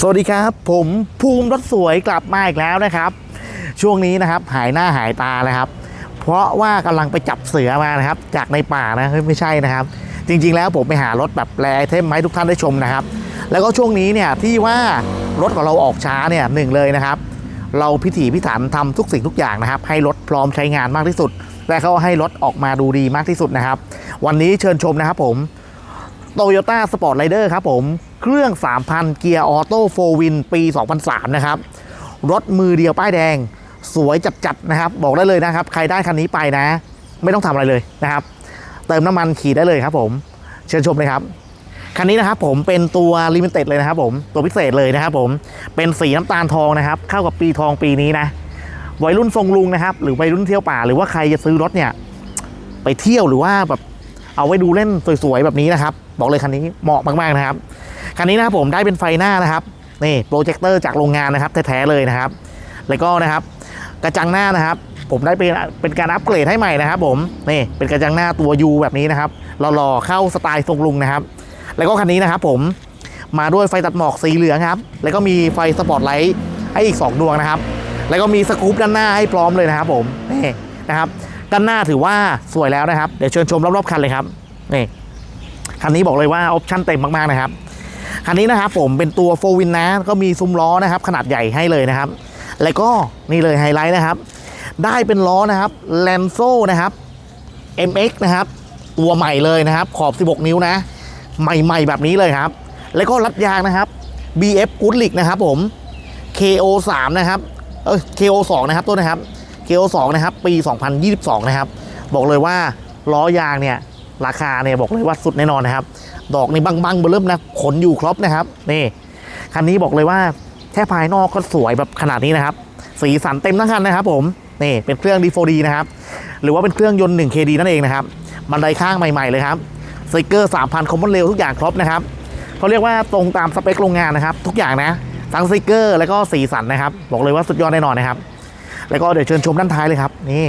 สวัสดีครับ ผมภูมิรถสวยกลับมาอีกแล้วนะครับ ช่วงนี้นะครับหายหน้าหายตาเลยครับ เพราะว่ากำลังไปจับเสือมานะครับ จากในป่านะไม่ใช่นะครับ จริง ๆ แล้วผมไปหารถแบบแรไอเทมมาให้ทุกท่านได้ชมนะครับ แล้วก็ช่วงนี้เนี่ยที่ว่ารถของเราออกช้าเนี่ยหนึ่งเลยนะครับ เราพิถีพิถันทำทุกสิ่งทุกอย่างนะครับ ให้รถพร้อมใช้งานมากที่สุด และก็ให้รถออกมาดูดีมากที่สุดนะครับ วันนี้เชิญชมนะครับผมโตโยต้าสปอร์ตไรเดอร์ครับผม เครื่อง 3,000 เกียร์ออโต้โฟวินปี 2003 นะครับ รถมือเดียวป้ายแดง สวยจัดๆนะครับ บอกได้เลยนะครับ ใครได้คันนี้ไปนะ ไม่ต้องทำอะไรเลยนะครับ เติมน้ำมันขี่ได้เลยครับผม เชิญชมเลยครับคันนี้นะครับผมเป็นตัวลิมิเต็ดเลยนะครับผมตัวพิเศษเลยนะครับผมเป็นสีน้ำตาลทองนะครับเข้ากับปีทองปีนี้นะวัยรุ่นทรงลุงนะครับ หรือวัยรุ่นเที่ยวป่า หรือว่าใครจะซื้อรถเนี่ย ไปเที่ยวหรือว่าแบบ เอาไว้ดูเล่นสวยๆแบบนี้นะครับ บอกเลยคันนี้เหมาะมากๆนะครับคันนี้นะครับผมได้เป็นไฟหน้านะครับนี่โปรเจคเตอร์จากโรงงานนะครับแท้ๆเลยนะครับ แล้วก็นะครับกระจังหน้านะครับ ผมได้เป็นเป็นการอัปเกรดให้ใหม่นะครับผมนี่เป็นกระจังหน้าตัว U แบบนี้นะครับหล่อๆเข้าสไตล์ทรงลุงนะครับ แล้วก็คันนี้นะครับผมมาด้วยไฟตัดหมอกสีเหลืองครับ แล้วก็มีไฟสปอตไลท์ให้อีก 2 ดวงนะครับ แล้วก็มีสกู๊ปด้านหน้าให้พร้อมเลยนะครับผมนี่นะครับ ด้านหน้าถือว่าสวยแล้วนะครับ เดี๋ยวเชิญชมรอบๆคันเลยครับนี่คันนี้บอกเลยว่าออปชั่นเต็มมากๆนะครับคันนี้นะครับผมเป็นตัวโฟวินนะก็มีซุ้มล้อนะครับ ขนาดใหญ่ให้เลยนะครับ แล้วก็นี่เลยไฮไลท์นะครับ ได้เป็นล้อนะครับแลนโซนะครับ MX นะครับ ตัวใหม่เลยนะครับ ขอบ 16 นิ้วนะ ใหม่ๆแบบนี้เลยครับ แล้วก็รัดยางนะครับ BF g o o d l i c นะครับผม KO 3 นะครับเออ KO 2 นะครับต้นนะครับ KO 2นะครับปี 2022 นะครับ บอกเลยว่าล้อยางเนี่ยราคาเนี่ยบอกเลยว่าสุดแน่นอนนะครับ ดอกนี่บังๆเบอร์เริ่มนะขนอยู่ครบนะครับนี่คันนี้บอกเลยว่าแค่ภายนอกก็สวยแบบขนาดนี้นะครับ สีสันเต็มทั้งคันนะครับ ผมนี่เป็นเครื่อง D4D นะครับหรือว่าเป็นเครื่องยนต์ 1KD นั่นเองนะครับบันไดข้างใหม่ๆเลยครับสติกเกอร์ 3,000 คอมมอนเรลทุกอย่างครบนะครับเขาเรียกว่าตรงตามสเปคโรงงานนะครับ ทุกอย่างนะทั้งสติกเกอร์ แล้วก็สีสันนะครับ บอกเลยว่าสุดยอดแน่นอนนะครับ แล้วก็เดี๋ยวเชิญชมด้านท้ายเลยครับ นี่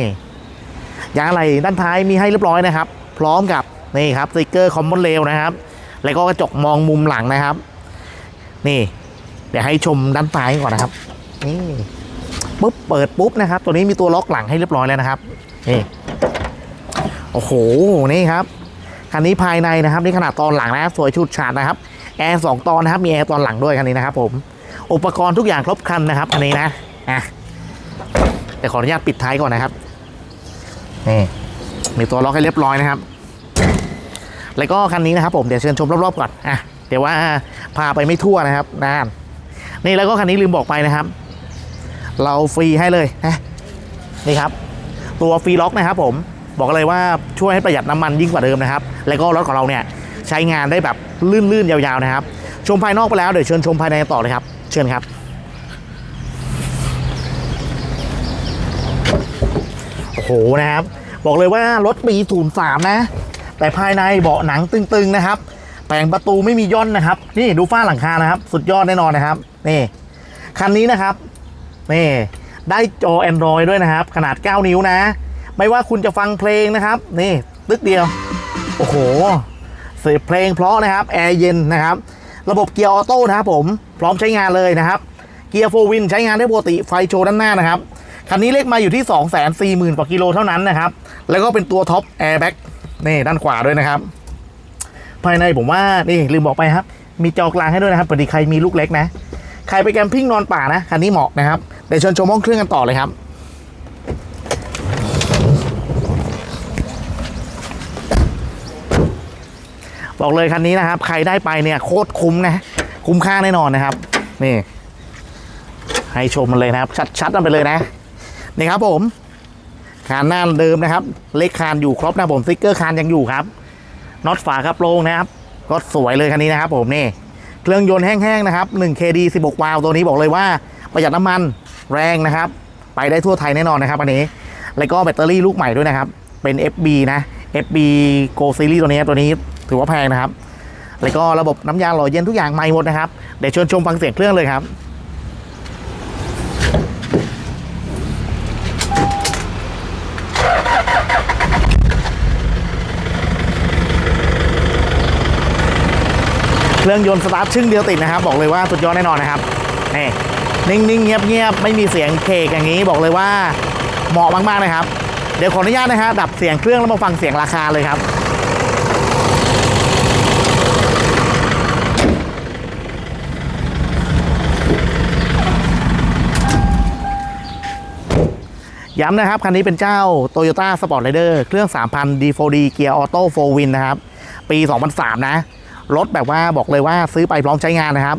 ยางอะไรด้านท้ายมีให้เรียบร้อยนะครับ พร้อมกับนี่ครับสติกเกอร์คอมมอนเรลนะครับ แล้วก็กระจกมองมุมหลังนะครับ นี่ เดี๋ยวให้ชมด้านท้ายก่อนนะครับ นี่ปุ๊บเปิดปุ๊บนะครับ ตัวนี้มีตัวล็อกหลังให้เรียบร้อยแล้วนะครับนี่โอ้โหนี่ครับคันนี้ภายในนะครับนี่ขนาดตอนหลังนะสวยชุดฉาดนะครับแอร์สองตอนนะครับมีแอร์ตอนหลังด้วยคันนี้นะครับผมอุปกรณ์ทุกอย่างครบครันนะครับคันนี้นะอะ แต่ขออนุญาตปิดท้ายก่อนนะครับนี่มีตัวล็อกให้เรียบร้อยนะครับ แล้วก็คันนี้นะครับ ผมเดี๋ยวเชิญชมรอบๆก่อนอะเดี๋ยวว่าพาไปไม่ทั่วนะครับนะนี่แล้วก็คันนี้ลืมบอกไปนะครับ เราฟรีให้เลยนะนี่ครับ ตัวฟรีล็อกนะครับ ผมบอกเลยว่าช่วยให้ประหยัดน้ำมันยิ่งกว่าเดิมนะครับ แล้วก็รถของเราเนี่ยใช้งานได้แบบลื่นๆยาวๆนะครับ ชมภายนอกไปแล้วเดี๋ยวเชิญชมภายในต่อเลยครับ เชิญครับ โอ้โหนะครับ บอกเลยว่ารถปี 03 นะ แต่ภายในเบาะหนังตึงๆนะครับ แปลงประตูไม่มีย่นนะครับ นี่ดูฝ้าหลังคานะครับ สุดยอดแน่นอนนะครับ นี่คันนี้นะครับ นี่ได้จอ Android ด้วยนะครับ ขนาด 9 นิ้วนะ ไม่ว่าคุณจะฟังเพลงนะครับ นี่ตึกเดียว โอ้โห เสียเพลงเพราะนะครับ แอร์เย็นนะครับ ระบบเกียร์ออโต้นะครับผม พร้อมใช้งานเลยนะครับ เกียร์โฟวินใช้งานได้ปกติ ไฟโชว์ด้านหน้านะครับ คันนี้เลขมาอยู่ที่ 2 4 0 0 0 0กว่ากิโลเท่านั้นนะครับ แล้วก็เป็นตัวท็อปแอร์แบ็กนี่ด้านขวาด้วยนะครับ ภายในผมว่านี่ลืมบอกไปครับ มีจอกลางให้ด้วยนะครับพอดีใครมีลูกเล็กนะ ใครไปแคมปิ้งนอนป่านะคันนี้เหมาะนะครับเดี๋ยวเชิญชมห้องเครื่องกันต่อเลยครับบอกเลยคันนี้นะครับ ใครได้ไปเนี่ยโคตรคุ้มนะ คุ้มค่าแน่นอนนะครับ นี่ ให้ชมมันเลยนะครับ ชัดๆกันไปเลยนะ นี่ครับผมคานหน้าเดิมนะครับ เลขคานอยู่ครบนะผมสติ๊กเกอร์คานยังอยู่ครับน็อตฝาครับโปรงนะครับก็สวยเลยคันนี้นะครับผมนี่เครื่องยนต์แห้งๆนะครับ 1KD 16 วาล์วตัวนี้บอกเลยว่าประหยัดน้ำมันแรงนะครับ ไปได้ทั่วไทยแน่นอนนะครับอันนี้ แล้วก็แบตเตอรี่ลูกใหม่ด้วยนะครับ เป็น FB นะ FB Go Series ตัวนี้ตัวนี้ถือว่าแพงนะครับ แล้วก็ระบบน้ำยาหล่อเย็นทุกอย่างใหม่หมดนะครับ เดี๋ยวเชิญชมฟังเสียงเครื่องเลยครับ รื่องยนต์สตาร์ทชึ่งเดียวติดนะครับ บอกเลยว่าสุดยอดแน่นอนนะครับนี่นิ่งๆเงียบๆไม่มีเสียงเคกอย่างนี้บอกเลยว่าเหมาะมากๆนะครับ เดี๋ยวขออนุญาตนะฮะดับเสียงเครื่องแล้วมาฟังเสียงราคาเลยครับย้ำนะครับ คันนี้เป็นเจ้า Toyota Sport Rider เครื่อง 3,000 D4D เกียร์ออโต้4 Win นะครับ ปี 2003 นะ รถแบบว่าบอกเลยว่าซื้อไปพร้อมใช้งานนะครับ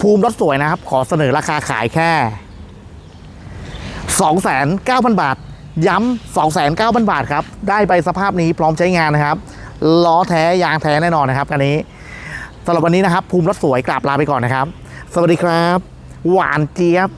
ภูมิรถสวยนะครับ ขอเสนอราคาขายแค่ 29,000บาท ย้ำ29,000 บาทครับ ได้ไปสภาพนี้พร้อมใช้งานนะครับ ล้อแท้ยางแท้แน่นอนนะครับคันนี้สำหรับวันนี้นะครับ ภูมิรถสวยกราบลาไปก่อนนะครับ สวัสดีครับ หวานเจี๊ยบ